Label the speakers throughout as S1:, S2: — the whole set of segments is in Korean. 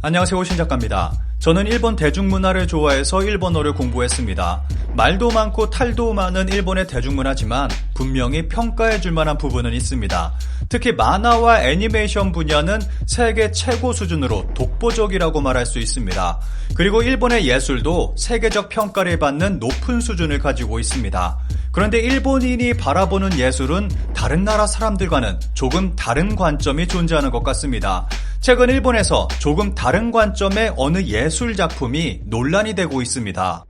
S1: 안녕하세요 오신 작가입니다. 저는 일본 대중문화를 좋아해서 일본어를 공부했습니다. 말도 많고 탈도 많은 일본의 대중문화지만 분명히 평가해 줄 만한 부분은 있습니다. 특히 만화와 애니메이션 분야는 세계 최고 수준으로 독보적이라고 말할 수 있습니다. 그리고 일본의 예술도 세계적 평가를 받는 높은 수준을 가지고 있습니다. 그런데 일본인이 바라보는 예술은 다른 나라 사람들과는 조금 다른 관점이 존재하는 것 같습니다. 최근 일본에서 조금 다른 관점의 어느 예술 작품이 논란이 되고 있습니다.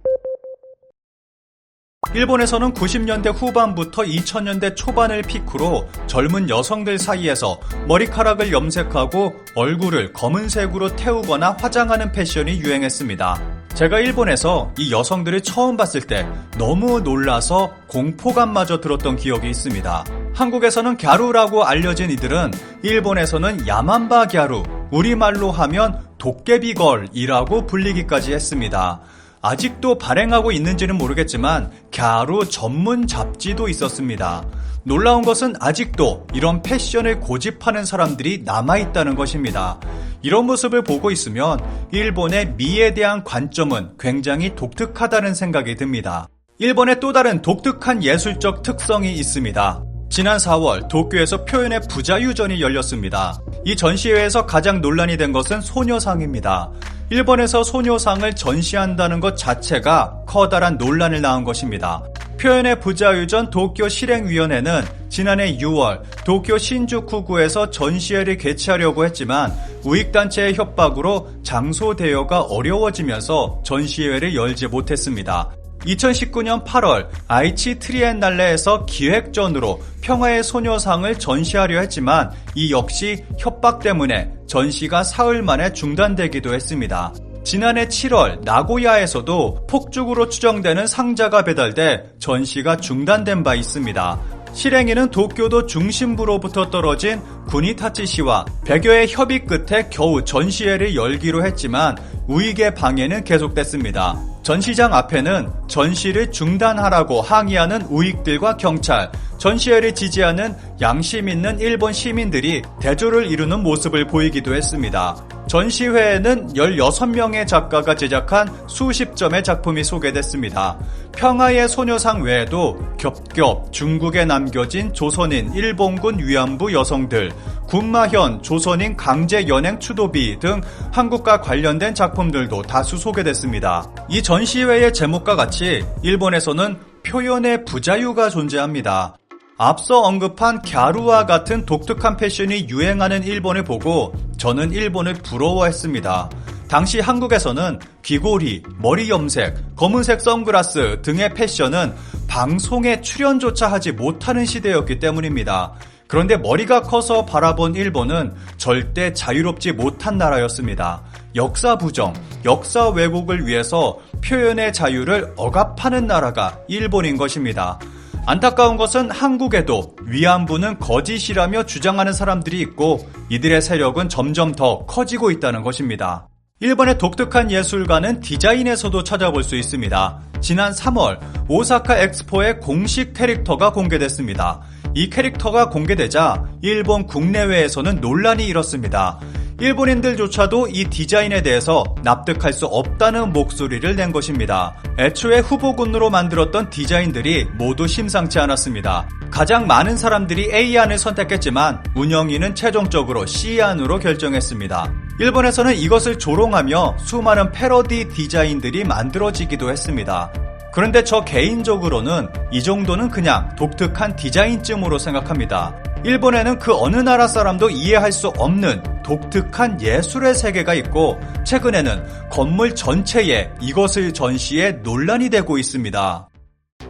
S1: 일본에서는 90년대 후반부터 2000년대 초반을 피크로 젊은 여성들 사이에서 머리카락을 염색하고 얼굴을 검은색으로 태우거나 화장하는 패션이 유행했습니다. 제가 일본에서 이 여성들을 처음 봤을 때 너무 놀라서 공포감마저 들었던 기억이 있습니다. 한국에서는 갸루라고 알려진 이들은 일본에서는 야만바 갸루, 우리말로 하면 도깨비걸이라고 불리기까지 했습니다. 아직도 발행하고 있는지는 모르겠지만 갸루 전문 잡지도 있었습니다. 놀라운 것은 아직도 이런 패션을 고집하는 사람들이 남아있다는 것입니다. 이런 모습을 보고 있으면 일본의 미에 대한 관점은 굉장히 독특하다는 생각이 듭니다. 일본의 또 다른 독특한 예술적 특성이 있습니다. 지난 4월 도쿄에서 표현의 부자유전이 열렸습니다. 이 전시회에서 가장 논란이 된 것은 소녀상입니다. 일본에서 소녀상을 전시한다는 것 자체가 커다란 논란을 낳은 것입니다. 표현의 부자유전 도쿄 실행위원회는 지난해 6월 도쿄 신주쿠구에서 전시회를 개최하려고 했지만 우익단체의 협박으로 장소 대여가 어려워지면서 전시회를 열지 못했습니다. 2019년 8월 아이치 트리엔날레에서 기획전으로 평화의 소녀상을 전시하려 했지만 이 역시 협박 때문에 전시가 사흘 만에 중단되기도 했습니다. 지난해 7월 나고야에서도 폭죽으로 추정되는 상자가 배달돼 전시가 중단된 바 있습니다. 실행위는 도쿄도 중심부로부터 떨어진 구니타치시와 100여의 협의 끝에 겨우 전시회를 열기로 했지만 우익의 방해는 계속됐습니다. 전시장 앞에는 전시를 중단하라고 항의하는 우익들과 경찰, 전시회를 지지하는 양심 있는 일본 시민들이 대조를 이루는 모습을 보이기도 했습니다. 전시회에는 16명의 작가가 제작한 수십 점의 작품이 소개됐습니다. 평화의 소녀상 외에도 겹겹 중국에 남겨진 조선인 일본군 위안부 여성들, 군마현 조선인 강제 연행 추도비 등 한국과 관련된 작품들도 다수 소개됐습니다. 이 전시회의 제목과 같이 일본에서는 표현의 부자유가 존재합니다. 앞서 언급한 갸루와 같은 독특한 패션이 유행하는 일본을 보고 저는 일본을 부러워했습니다. 당시 한국에서는 귀고리, 머리 염색, 검은색 선글라스 등의 패션은 방송에 출연조차 하지 못하는 시대였기 때문입니다. 그런데 머리가 커서 바라본 일본은 절대 자유롭지 못한 나라였습니다. 역사 부정, 역사 왜곡을 위해서 표현의 자유를 억압하는 나라가 일본인 것입니다. 안타까운 것은 한국에도 위안부는 거짓이라며 주장하는 사람들이 있고 이들의 세력은 점점 더 커지고 있다는 것입니다. 일본의 독특한 예술가는 디자인에서도 찾아볼 수 있습니다. 지난 3월 오사카 엑스포의 공식 캐릭터가 공개됐습니다. 이 캐릭터가 공개되자 일본 국내외에서는 논란이 일었습니다. 일본인들조차도 이 디자인에 대해서 납득할 수 없다는 목소리를 낸 것입니다. 애초에 후보군으로 만들었던 디자인들이 모두 심상치 않았습니다. 가장 많은 사람들이 A안을 선택했지만 운영위는 최종적으로 C안으로 결정했습니다. 일본에서는 이것을 조롱하며 수많은 패러디 디자인들이 만들어지기도 했습니다. 그런데 저 개인적으로는 이 정도는 그냥 독특한 디자인쯤으로 생각합니다. 일본에는 그 어느 나라 사람도 이해할 수 없는 독특한 예술의 세계가 있고 최근에는 건물 전체에 이것을 전시해 논란이 되고 있습니다.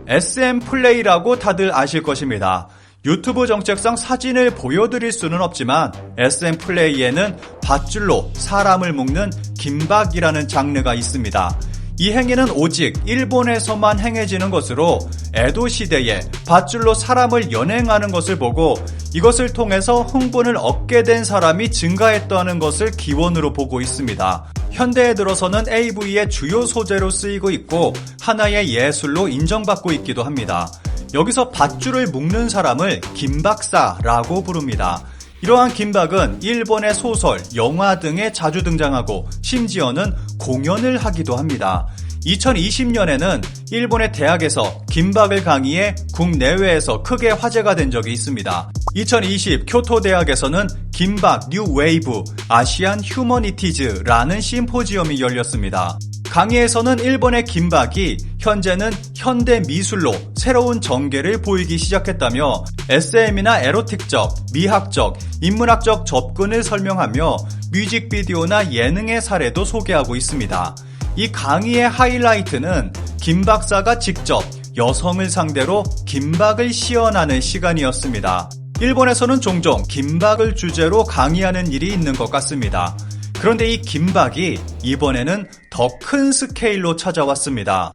S1: SM 플레이라고 다들 아실 것입니다. 유튜브 정책상 사진을 보여드릴 수는 없지만 SM 플레이에는 밧줄로 사람을 묶는 김박이라는 장르가 있습니다. 이 행위는 오직 일본에서만 행해지는 것으로 에도 시대에 밧줄로 사람을 연행하는 것을 보고 이것을 통해서 흥분을 얻게 된 사람이 증가했다는 것을 기원으로 보고 있습니다. 현대에 들어서는 AV의 주요 소재로 쓰이고 있고 하나의 예술로 인정받고 있기도 합니다. 여기서 밧줄을 묶는 사람을 김박사라고 부릅니다. 이러한 김박은 일본의 소설, 영화 등에 자주 등장하고 심지어는 공연을 하기도 합니다. 2020년에는 일본의 대학에서 김박을 강의해 국내외에서 크게 화제가 된 적이 있습니다. 2020 교토 대학에서는 김박 뉴 웨이브 아시안 휴머니티즈라는 심포지엄이 열렸습니다. 강의에서는 일본의 김박이 현재는 현대 미술로 새로운 전개를 보이기 시작했다며 SM이나 에로틱적, 미학적, 인문학적 접근을 설명하며 뮤직비디오나 예능의 사례도 소개하고 있습니다. 이 강의의 하이라이트는 김 박사가 직접 여성을 상대로 김박을 시연하는 시간이었습니다. 일본에서는 종종 김박을 주제로 강의하는 일이 있는 것 같습니다. 그런데 이 김박이 이번에는 더 큰 스케일로 찾아왔습니다.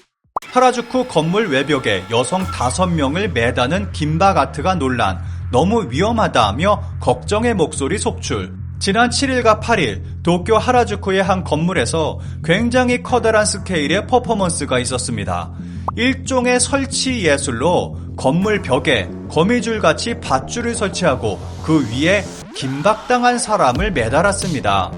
S1: 하라주쿠 건물 외벽에 여성 5명을 매다는 김박 아트가 논란, 너무 위험하다며 걱정의 목소리 속출. 지난 7일과 8일 도쿄 하라주쿠의 한 건물에서 굉장히 커다란 스케일의 퍼포먼스가 있었습니다. 일종의 설치 예술로 건물 벽에 거미줄 같이 밧줄을 설치하고 그 위에 김박당한 사람을 매달았습니다.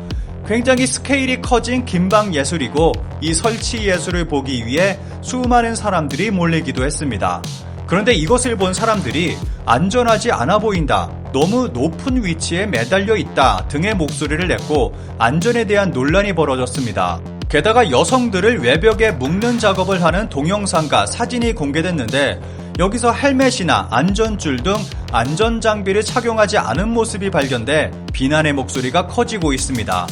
S1: 굉장히 스케일이 커진 김박 예술이고 이 설치 예술을 보기 위해 수많은 사람들이 몰리기도 했습니다. 그런데 이것을 본 사람들이 안전하지 않아 보인다, 너무 높은 위치에 매달려 있다 등의 목소리를 냈고 안전에 대한 논란이 벌어졌습니다. 게다가 여성들을 외벽에 묶는 작업을 하는 동영상과 사진이 공개됐는데 여기서 헬멧이나 안전줄 등 안전장비를 착용하지 않은 모습이 발견돼 비난의 목소리가 커지고 있습니다.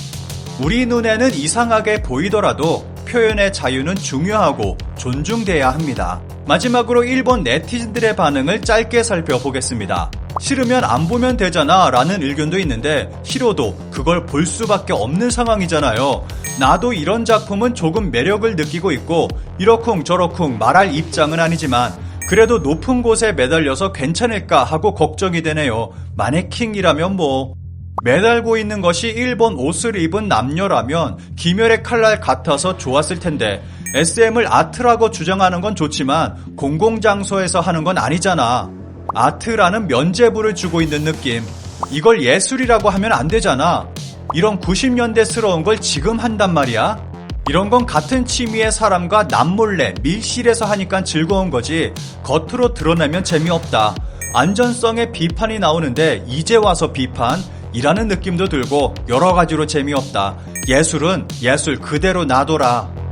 S1: 우리 눈에는 이상하게 보이더라도 표현의 자유는 중요하고 존중돼야 합니다. 마지막으로 일본 네티즌들의 반응을 짧게 살펴보겠습니다. 싫으면 안 보면 되잖아 라는 의견도 있는데 싫어도 그걸 볼 수밖에 없는 상황이잖아요. 나도 이런 작품은 조금 매력을 느끼고 있고 이러쿵 저러쿵 말할 입장은 아니지만 그래도 높은 곳에 매달려서 괜찮을까 하고 걱정이 되네요. 마네킹이라면 뭐. 매달고 있는 것이 일본 옷을 입은 남녀라면 김열의 칼날 같아서 좋았을 텐데 SM을 아트라고 주장하는 건 좋지만 공공장소에서 하는 건 아니잖아. 아트라는 면제부를 주고 있는 느낌. 이걸 예술이라고 하면 안 되잖아. 이런 90년대스러운 걸 지금 한단 말이야? 이런 건 같은 취미의 사람과 남몰래 밀실에서 하니까 즐거운 거지 겉으로 드러내면 재미없다. 안전성에 비판이 나오는데 이제 와서 비판? 이라는 느낌도 들고 여러 가지로 재미없다. 예술은 예술 그대로 놔둬라.